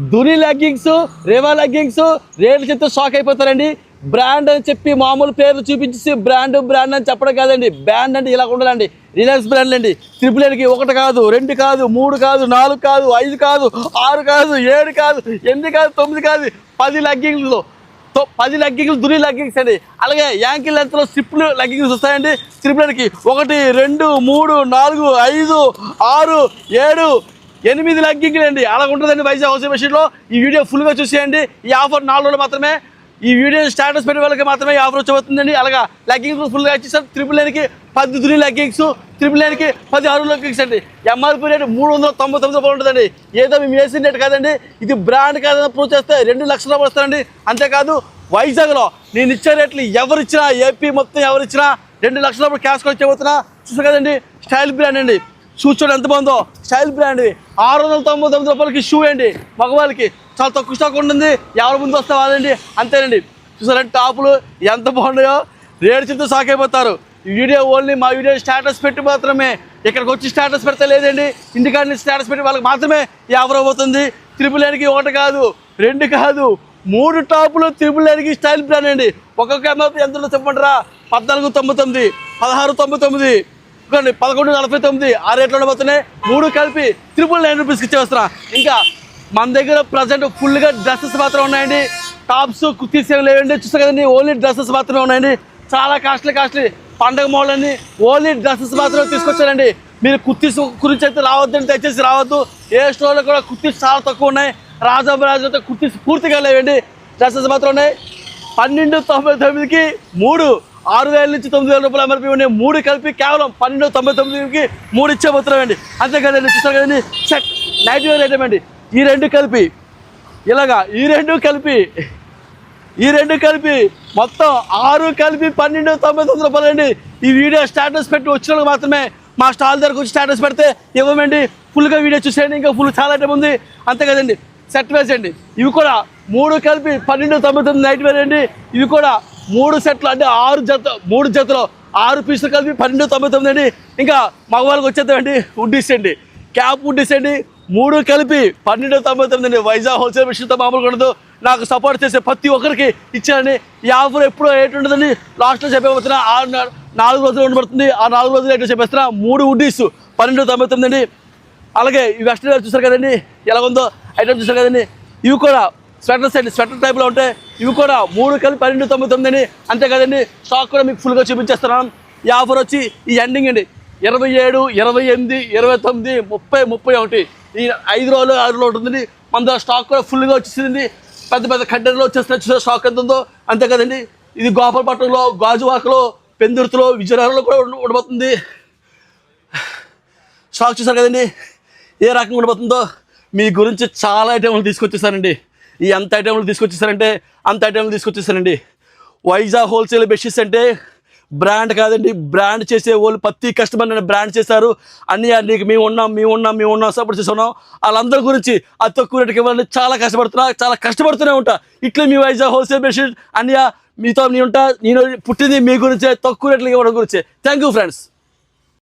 దుని leggings Rewa leggings రేట్లు చెప్తే shock అయిపోతారండి. Brand అని చెప్పి మామూలు పేర్లు చూపించి బ్రాండ్ బ్రాండ్ అని చెప్పడం కాదండి. బ్రాండ్ అంటే ఇలా ఉండాలండి. రిలయన్స్ బ్రాండ్ అండి. ట్రిపుల్ ఎన్కి ఒకటి కాదు రెండు కాదు మూడు కాదు నాలుగు కాదు ఐదు కాదు ఆరు కాదు ఏడు కాదు ఎనిమిది కాదు తొమ్మిది కాదు పది లెగ్గింగ్లు తో- పది లెగ్గింగ్లు దుని లెగ్గింగ్స్ అండి. అలాగే యాంకిల్ లెంత్లో స్ట్రిప్లు లెగ్గింగ్స్ వస్తాయండి. స్ట్రిప్లకి ఒకటి రెండు మూడు నాలుగు ఐదు ఆరు ఏడు ఎనిమిది లగ్గింగ్లండి. అలా ఉంటుందండి వైజాగ్ హౌసింగ్ మెషిన్లో. ఈ వీడియో ఫుల్గా చూసేయండి. ఈ ఆఫర్ నాలుగు రోజులు మాత్రమే. ఈ వీడియో స్టాటస్ పెట్టే వాళ్ళకి మాత్రమే ఈ ఆఫర్ వచ్చబోతుందండి అలాగా లెగ్గింగ్స్ ఫుల్గా ఇచ్చేసారు. ట్రిపుల్ ఎన్కి పది త్రీ లెగ్గింగ్స్ ట్రిపుల్ ఎన్కి పది ఆరు లెగ్గింగ్స్ అండి. ఎంఆర్పీ రేటు మూడు వందల తొంభై తొమ్మిది రూపాయలు ఉంటుందండి. ఏదో మేము వేసిన రేటు కాదండి. ఇది బ్రాండ్ కాదని ప్రూవ్ చేస్తే రెండు లక్షల రూపాయలు వస్తారండి. అంతేకాదు వైజాగ్లో నేను ఇచ్చే రేట్లు ఎవరిచ్చినా ఏపీ మొత్తం ఎవరిచ్చినా రెండు లక్షల రూపాయలు క్యాష్ కూడా చెబుతున్నా చూసారు కదండి? స్టైల్ బ్రాండ్ అండి. షూ చూడండి ఎంత బాగుందో. స్టైల్ బ్రాండ్ ఆరు వందల తొంభై తొమ్మిది రూపాయలకి షూ అండి మగవాళ్ళకి చాలా తక్కువ స్టాక్ ఉంటుంది. ఎవరి ముందు వస్తే వాళ్ళండి అంతేనండి. చూసారంటే టాపులు ఎంత బాగున్నాయో. రేటు చింత షాక్ అయిపోతారు. వీడియో ఓన్లీ మా వీడియో స్టేటస్ పెట్టి మాత్రమే. ఇక్కడికి వచ్చి స్టేటస్ పెడితే లేదండి. ఇంటికాడ స్టేటస్ పెట్టి వాళ్ళకి మాత్రమే యాభై అవుతుంది. త్రిపుల్ ఎన్కి ఒకటి కాదు రెండు కాదు మూడు టాపులు త్రిపుల్ ఎన్కి స్టైల్ బ్రాండ్ అండి. ఒక్కొక్క ఎంఆర్పీ ఎంత ఉందో చెప్పమంటారా? పద్నాలుగు తొంభై తొమ్మిది పదహారు తొంభై తొమ్మిది. ఇదిగోండి పదకొండు నలభై తొమ్మిది ఆ రేట్లో పోతున్నాయి మూడు కలిపి త్రిపుల్ నైన్ రూపీస్కి ఇచ్చేస్తున్నా. ఇంకా మన దగ్గర ప్రజెంట్ ఫుల్గా డ్రెస్సెస్ మాత్రం ఉన్నాయండి. టాప్స్ కుర్తీస్ ఏమి లేవండి. చూస్తారు కదండి ఓన్లీ డ్రెస్సెస్ మాత్రమే ఉన్నాయండి. చాలా కాస్ట్లీ కాస్ట్లీ పండగ మోడల్ అండి ఓన్లీ డ్రెస్సెస్ మాత్రమే తీసుకొచ్చారండి. మీరు కుర్తీస్ గురించి అయితే రావద్దండి దయచేసి రావద్దు. ఏ స్టోర్లో కూడా కుర్తీస్ చాలా తక్కువ ఉన్నాయి. రాజాబరాజు కుర్తీస్ పూర్తిగా లేవండి. డ్రెస్సెస్ మాత్రం ఉన్నాయి. పన్నెండు తొంభై తొమ్మిదికి మూడు. ఆరు వేల నుంచి తొమ్మిది వేల రూపాయలు ఎంఆర్పీ ఉన్నాయి. మూడు కలిపి కేవలం పన్నెండు తొంభై తొమ్మిదికి మూడు ఇచ్చేపోతున్నామండి అంతే అంతేకాదండి చూస్తారు కదండి? సెట్ నైట్ వేర్ ఐటమ్ అండి. ఈ రెండు కలిపి ఇలాగా ఈ రెండు కలిపి ఈ రెండు కలిపి మొత్తం ఆరు కలిపి పన్నెండు తొంభై తొమ్మిది రూపాయలు అండి. ఈ వీడియో స్టేటస్ పెట్టి వచ్చిన మాత్రమే మా స్టాల్ దగ్గరకు వచ్చి స్టేటస్ పెడితే ఇవ్వమండి. ఫుల్గా వీడియో చూసేయండి ఇంకా ఫుల్ చాలా ఐటమ్ ఉంది. అంతే కదండి సెట్ వేసేయండి. ఇవి కూడా మూడు కలిపి పన్నెండు తొంభై తొమ్మిది నైట్ వేర్ అండి. ఇవి కూడా మూడు సెట్లు అంటే ఆరు జత మూడు జతలు ఆరు పీసులు కలిపి పన్నెండు తొంభై తొమ్మిది అండి. ఇంకా మగవాళ్ళకి వచ్చేద్దామండి వుడ్డీస్ అండి. క్యాప్ వుడ్డీస్ అండి. మూడు కలిపి పన్నెండు తొంభై తొమ్మిది అండి. వైజాగ్ హోల్సేల్ మిషన్తో మామూలుగా ఉండదు. నాకు సపోర్ట్ చేసే ప్రతి ఒక్కరికి ఇచ్చానండి. ఈ ఆఫర్ ఎప్పుడో ఏటు ఉంటుందని లాస్ట్లో చెప్పబోతున్నా ఆరు నాలుగు రోజులు ఉండబడుతుంది. ఆ నాలుగు రోజులు ఏంటో చెప్పేస్తున్నా మూడు ఉడ్డీస్ పన్నెండు తొంభై తొమ్మిది అండి. అలాగే ఈ వెస్ట్రన్ చూసారు కదండి. ఎలా ఉందో ఐటమ్ చూసారు కదండి. ఇవి కూడా స్వెటర్స్ అండి స్వెటర్ టైప్లో ఉంటాయి ఇవి కూడా మూడు కలిపి పన్నెండు తొమ్మిది తొమ్మిది అండి అంతే కదండి. స్టాక్ కూడా మీకు ఫుల్గా చూపించేస్తున్నాను ఈ ఆఫర్ వచ్చి ఈ ఎండింగ్ అండి. ఇరవై ఏడు ఇరవై ఎనిమిది ఇరవై తొమ్మిది ముప్పై ముప్పై ఒకటి. ఈ ఐదు రోజులు ఆరు రోజులు ఉంటుంది మన స్టాక్ కూడా ఫుల్గా వచ్చేసింది. పెద్ద పెద్ద కంటైనర్లో వచ్చేసిన స్టాక్ ఎంత ఉందో అంతే కదండి. ఇది గోపాలపట్నంలో గాజువాకలో పెందుర్తిలో విజయనగరంలో కూడా ఉండబోతుంది. స్టాక్ చూసారు కదండి. ఏ రకంగా ఉండబోతుందో మీ గురించి చాలా ఐటెంలు తీసుకొచ్చేసారండి. ఈ అంత ఐటెంలు తీసుకొచ్చేసారంటే అంత ఐటెంలు తీసుకొచ్చేసారండి. వైజాగ్ హోల్సేల్ బెషీస్ అంటే బ్రాండ్ కాదండి బ్రాండ్ చేసే వాళ్ళు ప్రతి కస్టమర్ బ్రాండ్ చేశారు. అన్ని నీకు మేము ఉన్నాం మేము ఉన్నాం మేము ఉన్నాం సపోర్ట్ చేస్తున్నాం. వాళ్ళందరి గురించి అతి తక్కువ రేటుకి ఇవ్వాలని చాలా కష్టపడుతున్నా చాలా కష్టపడుతూనే ఉంటా. ఇట్లా మీ వైజాగ్ హోల్సేల్ బెషీట్ అన్నయ్య మీతో నేను ఉంటా నేను పుట్టింది మీ గురించే తక్కువ రేట్లకి ఇవ్వడం గురించే. Thank you friends